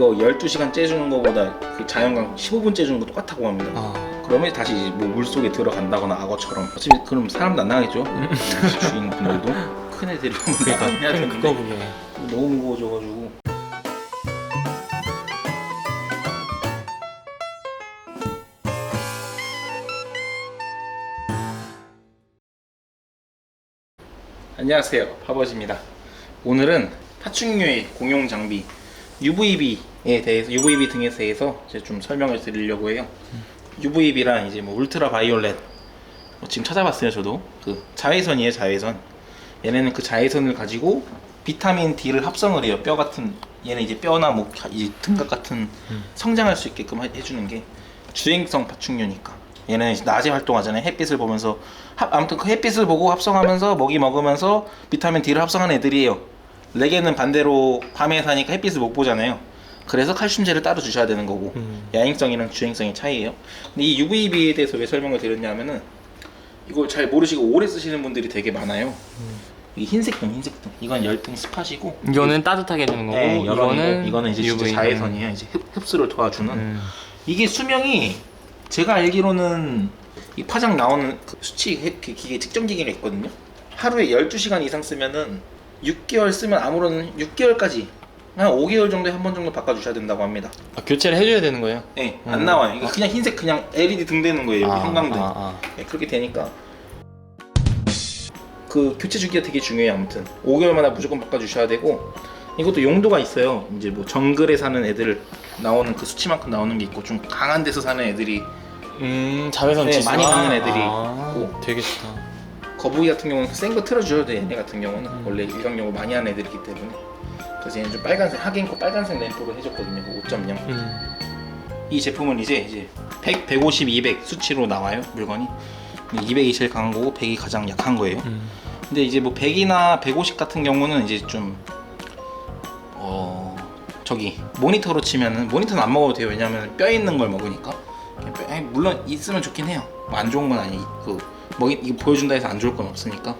이거 12시간 째주는 거보다 그 자연광 15분 째주는 거 똑같다고 합니다. 아, 그러면 다시 뭐 물속에 들어간다거나 악어처럼. 어차피 그럼 사람도 안 나가겠죠? 주인분들도. 큰 애들이 그러니까 해야 되는데. 그거 보게. 너무 무거워져가지고. 안녕하세요. 파버즈입니다. 오늘은 파충류의 공용 장비 UVB에 대해서 UVB 등에 대해서 이제 좀 설명을 드리려고 해요 UVB란 이제 뭐 울트라 바이올렛 뭐 지금 찾아봤어요 저도 그 자외선이에요 자외선 얘네는 그 자외선을 가지고 비타민 D를 합성을 해요. 뼈 같은 얘는 이제 뼈나 뭐 이 등각 같은 성장할 수 있게끔 해- 해주는 게 주행성 파충류니까. 얘는 이제 낮에 활동하잖아요. 햇빛을 보면서 합- 아무튼 그 햇빛을 보고 합성하면서 먹이 먹으면서 비타민 D를 합성하는 애들이에요. 레게는 반대로 밤에 사니까 햇빛을 못 보잖아요. 그래서 칼슘제를 따로 주셔야 되는 거고 음. 야행성이랑 주행성의 차이예요. 근데 이 UVB에 대해서 왜 설명을 드렸냐면은 이걸 잘 모르시고 오래 쓰시는 분들이 되게 많아요. 이 흰색 등, 흰색 등. 이건 열등 스팟이고. 이거는 따뜻하게 해주는 거고 네, 이거는 이거는 이제 진짜 UV. 자외선이에요. 이제 흡, 흡수를 도와주는. 음. 이게 수명이 제가 알기로는 이 파장 나오는 그 수치 해- 그 기계 측정 기계가 있거든요. 하루에 12시간 이상 쓰면은 6개월 쓰면 아무런 6개월까지 한 5개월 정도에 한 번 정도 바꿔 주셔야 된다고 합니다. 아, 교체를 해줘야 되는 거예요? 네, 안 음. 나와요. 이거 그냥 흰색 그냥 LED 등 되는 거예요. 여기 아, 형광등. 아, 아. 네, 그렇게 되니까 그 교체 주기가 되게 중요해요. 아무튼 5개월마다 무조건 바꿔주셔야 되고 이것도 용도가 있어요. 이제 뭐 정글에 사는 애들 나오는 그 수치만큼 나오는 게 있고 좀 강한 데서 사는 애들이 음 자외선 네, 지수가 많이 받는 애들이 아, 있고. 되게 좋다. 거북이 같은 경우는 센 거 틀어줘야 돼. 얘네 같은 경우는 음. 원래 일광욕을 많이 하는 애들이기 때문에 그래서 얘는 좀 빨간색 하긴 거 빨간색 램프로 해줬거든요. 그 5.0. 음. 이 제품은 이제 이제 100, 150, 200 수치로 나와요 물건이. 200이 제일 강한 거고 100이 가장 약한 거예요. 음. 근데 이제 뭐 100이나 150 같은 경우는 이제 좀 어, 저기 모니터로 치면은 모니터는 안 먹어도 돼요. 왜냐면 뼈 있는 걸 먹으니까. 뼈- 물론 있으면 좋긴 해요. 뭐안 좋은 건 아니. 그 먹이 이거 보여준다 해서 안 좋을 건 없으니까.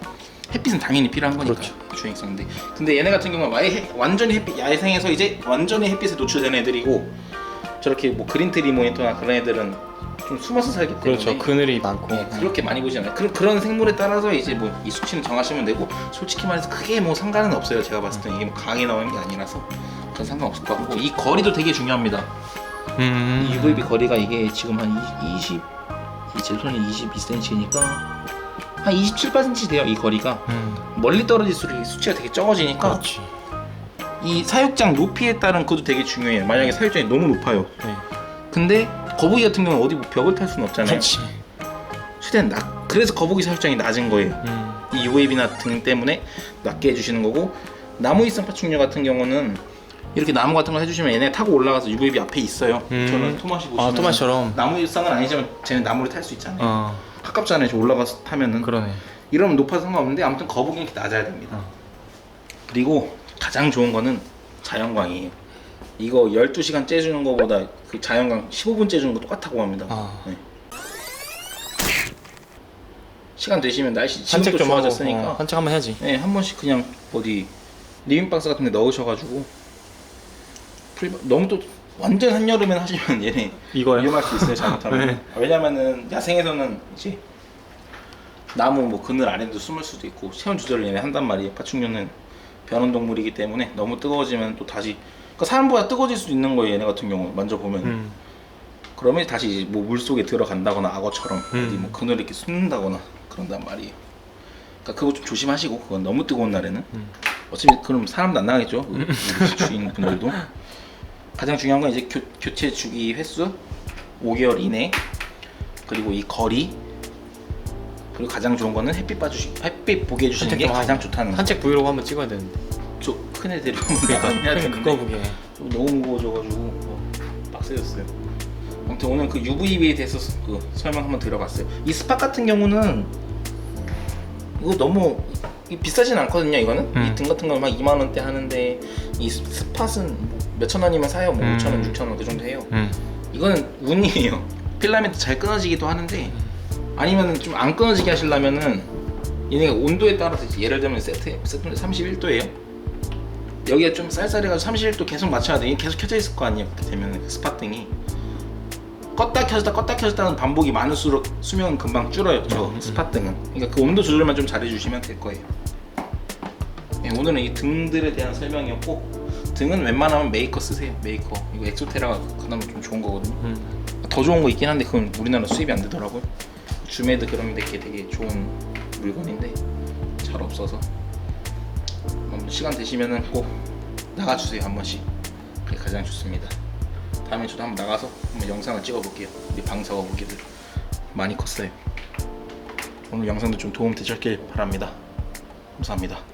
햇빛은 당연히 필요한 거니까 그렇죠. 주행성인데. 근데 얘네 같은 경우는 해- 완전히 햇빛 야생에서 이제 완전히 햇빛에 노출된 애들이고 저렇게 뭐 그린트리 모니터나 그런 애들은 좀 숨어서 살기 때문에 그렇죠. 그늘이 많고. 네, 그렇게 많이 보지 않아요. 그런 그런 생물에 따라서 이제 뭐 이 수치는 정하시면 되고 솔직히 말해서 크게 뭐 상관은 없어요. 제가 봤을 때 이게 뭐 강하게 나오는 게 아니라서 그건 상관 없을 것 같고 이 거리도 되게 중요합니다. 음. 이 UVB 거리가 이게 지금 한 20, 이 제 손이 22cm니까 한 27, 8cm 돼요. 이 거리가 음. 멀리 떨어질수록 이 수치가 되게 적어지니까 그렇지. 이 사육장 높이에 따른 그것도 되게 중요해요. 만약에 사육장이 너무 높아요. 네. 근데 거북이 같은 경우는 어디 뭐 벽을 탈 수는 없잖아요. 그렇지. 최대한 낮. 그래서 거북이 사육장이 낮은 거예요. 음. 이 UAB나 등 때문에 낮게 해주시는 거고 나무위성 파충류 같은 경우는 이렇게 나무 같은 걸 해주시면 얘네 타고 올라가서 UAB 앞에 있어요. 음. 저는 토마시 보시면 아 토마처럼. 나무위성은 아니지만 쟤는 나무를 탈 수 있잖아요. 어 가깝잖아요. 저 올라가서 타면은 그러네. 이러면 높아서 상관없는데 아무튼 거북이는 이렇게 낮아야 됩니다. 어. 그리고 가장 좋은 거는 자연광이에요. 이거 12시간 째주는 거보다 그 자연광 15분 째주는 거 똑같다고 합니다. 아. 네. 시간 되시면 날씨 지금 산책 또좀 하고. 좋아졌으니까 어, 산책 한번 해야지. 네, 한 번씩 그냥 어디 리빙박스 같은 데 넣으셔가지고 풀- 너무 또 완전 한여름엔 하시면 얘네 이거요? 위험할 수 있어요 잘못하면 네. 왜냐면은 야생에서는 이제 나무 뭐 그늘 아래도 숨을 수도 있고 체온 조절을 얘네 한단 말이에요 파충류는 변온 동물이기 때문에 너무 뜨거워지면 또 다시 그러니까 사람보다 뜨거워질 수 있는 거예요 얘네 같은 경우 만져보면 음. 그러면 다시 뭐 물속에 들어간다거나 악어처럼 음. 어디 뭐 그늘 이렇게 숨는다거나 그런단 말이에요 그러니까 그거 좀 조심하시고 그건 너무 뜨거운 날에는 음. 어차피 그럼 사람도 안 나가겠죠 그 우리 주인분들도 가장 중요한 건 이제 교, 교체 주기 횟수 5개월 이내 그리고 이 거리 그리고 가장 좋은 거는 햇빛 봐주시 햇빛 보게 해주시는 게 가장. 좋다는 거. 산책 브이로그 한번 찍어야 되는데. 저큰 애들이 그러니까 그거 보게. 좀 너무 무거워져가지고 뭐 빡세졌어요. 아무튼 오늘 그 UVB에 대해서 그 설명 한번 들어봤어요. 이 스팟 같은 경우는 이거 너무 이- 비싸진 않거든요. 이거는 음. 이등 같은 거 막 2만 원대 하는데 이 스- 스팟은 뭐 몇천 원이면 사요. 뭐 음. 5천 원, 6천 원 그 정도 해요. 음. 이거는 운이에요. 필라멘트 잘 끊어지기도 하는데 아니면 좀 안 끊어지게 하시려면은 얘네가 온도에 따라서 이제 예를 들면 세트 세트 31도예요. 여기가 좀 쌀쌀해가지고 31도 계속 맞춰야 돼. 계속 켜져 있을 거 아니에요. 그렇게 되면 스파등이 껐다 켜졌다 껐다 켜졌다는 반복이 많을수록 수명은 금방 줄어요. 저 스파등은. 그러니까 그 온도 조절만 좀 잘해주시면 될 거예요. 예, 오늘은 이 등들에 대한 설명이었고 등은 웬만하면 메이커 쓰세요. 메이커. 이거 엑소테라가 그나마 좀 좋은 거거든요. 음. 더 좋은 거 있긴 한데 그건 우리나라 수입이 안 되더라고요. 주메드 그런 데게 되게 좋은 물건인데 잘 없어서 시간 되시면은 꼭 나가주세요 한 번씩. 그게 가장 좋습니다. 다음에 저도 한번 나가서 한번 영상을 찍어볼게요. 우리 방 작업기들 많이 컸어요. 오늘 영상도 좀 도움 되셨길 바랍니다. 감사합니다.